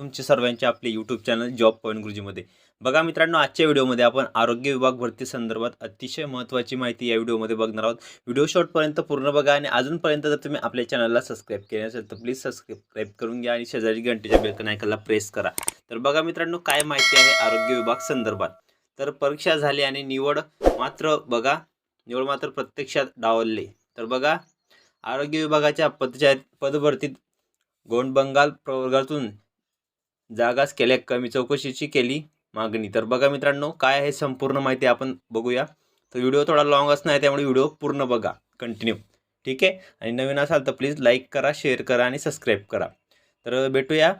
तुमचे सर्वांचे आपले यूट्यूब चॅनल जॉब पॉईंट गुरुजीमध्ये बघा मित्रांनो आजच्या व्हिडिओमध्ये आपण आरोग्य विभाग भरती संदर्भात अतिशय महत्त्वाची माहिती या व्हिडिओमध्ये बघणार आहोत. व्हिडिओ शॉर्टपर्यंत पूर्ण बघा आणि अजूनपर्यंत जर तुम्ही आपल्या चॅनलला सबस्क्राईब केले असेल तर प्लीज सबस्क्राईब करून घ्या आणि शेजारी घंटेच्या बेलकन ऐकायला प्रेस करा. तर बघा मित्रांनो काय माहिती आहे आरोग्य विभाग संदर्भात? तर परीक्षा झाली आणि निवड मात्र बघा निवड मात्र प्रत्यक्षात डावलले. तर बघा आरोग्य विभागाच्या पदच्या पदभरतीत गोंड बंगाल प्रवर्गातून जागाच केल्या कमी चौकशीची केली मागणी. तर बघा मित्रांनो काय आहे संपूर्ण माहिती आपण बघूया. तर व्हिडिओ थोडा लॉंग असणार आहे त्यामुळे व्हिडिओ पूर्ण बघा कंटिन्यू ठीक आहे? आणि नवीन असाल तर प्लीज लाईक करा शेअर करा आणि सबस्क्राईब करा. तर भेटूया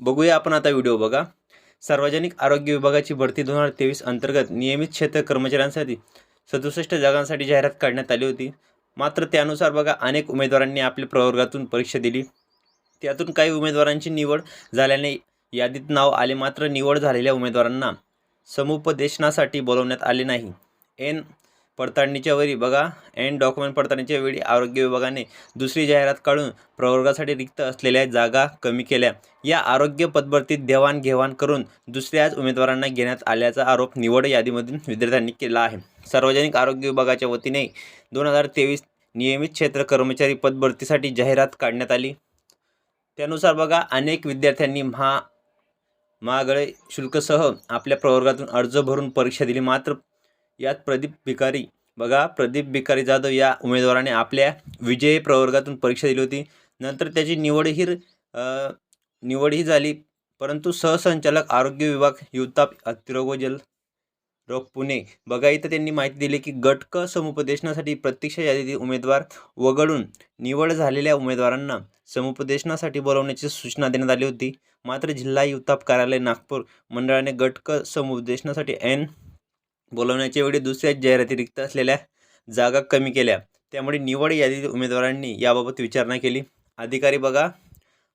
बघूया आपण आता व्हिडिओ बघा. सार्वजनिक आरोग्य विभागाची भरती दोन हजार तेवीस अंतर्गत नियमित क्षेत्र कर्मचाऱ्यांसाठी सदुसष्ट जागांसाठी जाहिरात काढण्यात आली होती. मात्र त्यानुसार बघा अनेक उमेदवारांनी आपल्या प्रवर्गातून परीक्षा दिली. त्यातून काही उमेदवारांची निवड झाल्याने यादीत नाव आले मात्र निवड झालेल्या उमेदवारांना समुपदेशनासाठी बोलवण्यात आले नाही. एन. पडताळणीच्या वेळी बघा. एन. डॉक्युमेंट पडताळणीच्या वेळी आरोग्य विभागाने दुसरी जाहिरात काढून प्रवर्गासाठी रिक्त असलेल्या जागा कमी केल्या. या आरोग्य पदभरतीत देवाणघेवाण करून दुसऱ्याच उमेदवारांना घेण्यात आल्याचा आरोप निवड यादीमधून विद्यार्थ्यांनी केला आहे. सार्वजनिक आरोग्य विभागाच्या वतीने दोन हजार तेवीस नियमित क्षेत्र कर्मचारी पदभरतीसाठी जाहिरात काढण्यात आली. त्यानुसार बघा अनेक विद्यार्थ्यांनी महा महागडे शुल्कसह आपल्या प्रवर्गातून अर्ज भरून परीक्षा दिली. मात्र यात प्रदीप भिकारी बघा प्रदीप भिकारी जाधव या उमेदवाराने आपल्या विजयी प्रवर्गातून परीक्षा दिली होती. नंतर त्याची निवडही निवडही झाली. परंतु सहसंचालक आरोग्य विभाग युवताप अतिरोग जल रोग पुणे. बघा इथं त्यांनी माहिती दिली की गट क समुपदेशनासाठी प्रत्यक्ष यादीतील उमेदवार वगळून निवड झालेल्या उमेदवारांना समुपदेशनासाठी बोलवण्याची सूचना देण्यात आली होती. मात्र जिल्हा युताप कार्यालय नागपूर मंडळाने गट क समुपदेशनासाठी एन बोलवण्याच्या वेळी दुसऱ्या जाहिरातीरिक्त असलेल्या जागा कमी केल्या. त्यामुळे निवड यादीतील उमेदवारांनी याबाबत विचारणा केली. अधिकारी बघा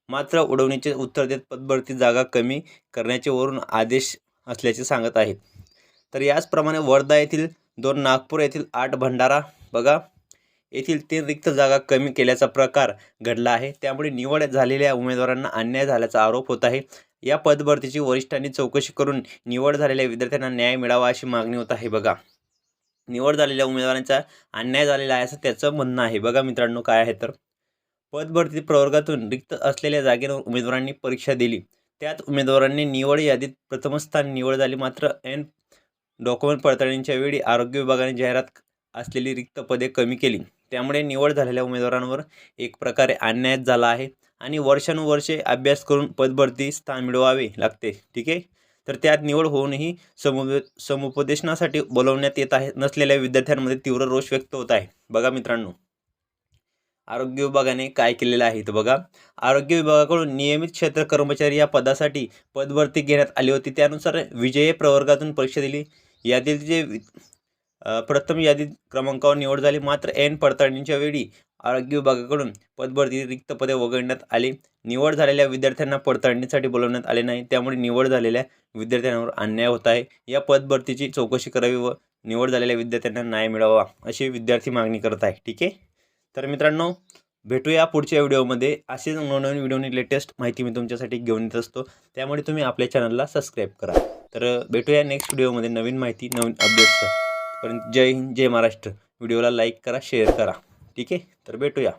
मात्र उडवणीचे उत्तर देत पदभरती जागा कमी करण्याचे वरून आदेश असल्याचे सांगत आहेत. तर याचप्रमाणे वर्धा येथील दोन नागपूर येथील आठ भंडारा बघा येथील तीन रिक्त जागा कमी केल्याचा प्रकार घडला आहे. त्यामुळे निवड झालेल्या उमेदवारांना अन्याय झाल्याचा आरोप होत आहे. या पदभरतीची वरिष्ठांनी चौकशी करून निवड झालेल्या विद्यार्थ्यांना न्याय मिळावा अशी मागणी होत आहे बघा. निवड झालेल्या उमेदवारांचा अन्याय झालेला आहे असं त्याचं म्हणणं आहे. बघा मित्रांनो काय आहे तर. पदभरती प्रवर्गातून रिक्त असलेल्या जागेवर उमेदवारांनी परीक्षा दिली. त्यात उमेदवारांनी निवड यादीत प्रथम स्थान निवड झाली मात्र एन डॉक्युमेंट पडताळणीच्या वेळी आरोग्य विभागाने जाहिरात असलेली रिक्त पदे कमी केली. त्यामुळे निवड झालेल्या उमेदवारांवर एक प्रकारे अन्याय झाला आहे आणि वर्षानुवर्षे अभ्यास करून पदभरती स्थान मिळवावे लागते. ठीक आहे? तर त्यात निवड होऊनही समुप समुपदेशनासाठी बोलवण्यात येत आहे नसलेल्या विद्यार्थ्यांमध्ये तीव्र रोष व्यक्त होत आहे. बघा मित्रांनो. आरोग्य विभागाने काय केलेलं आहे तर बघा. आरोग्य विभागाकडून नियमित क्षेत्र कर्मचारी या पदासाठी पदभरती घेण्यात आली होती. त्यानुसार विजयी प्रवर्गातून परीक्षा दिली. यादीत जे प्रथम यादीत क्रमांकावर निवड झाली मात्र एन पडताळणीच्या वेळी आरोग्य विभागाकडून पदभरती रिक्त पदे वगळण्यात आली. निवड झालेल्या विद्यार्थ्यांना पडताळणीसाठी बोलवण्यात आले नाही त्यामुळे निवड झालेल्या विद्यार्थ्यांवर अन्याय होत आहे. या पदभरतीची चौकशी करावी व निवड झालेल्या विद्यार्थ्यांना न्याय मिळावा अशी विद्यार्थी मागणी करत आहे. ठीक आहे? तर मित्रांनो भेटूया पुढच्या व्हिडिओमध्ये. असेच नवनवीन व्हिडिओनी लेटेस्ट माहिती मी तुमच्यासाठी घेऊन येत असतो. त्यामुळे तुम्ही आपल्या चॅनलला सबस्क्राईब करा. तर भेटूया नेक्स्ट व्हिडिओमध्ये नवीन माहिती नवीन अपडेट्स पर्यंत जय हिंद जय महाराष्ट्र. व्हिडिओला लाईक करा शेअर करा. ठीक आहे? तर भेटूया.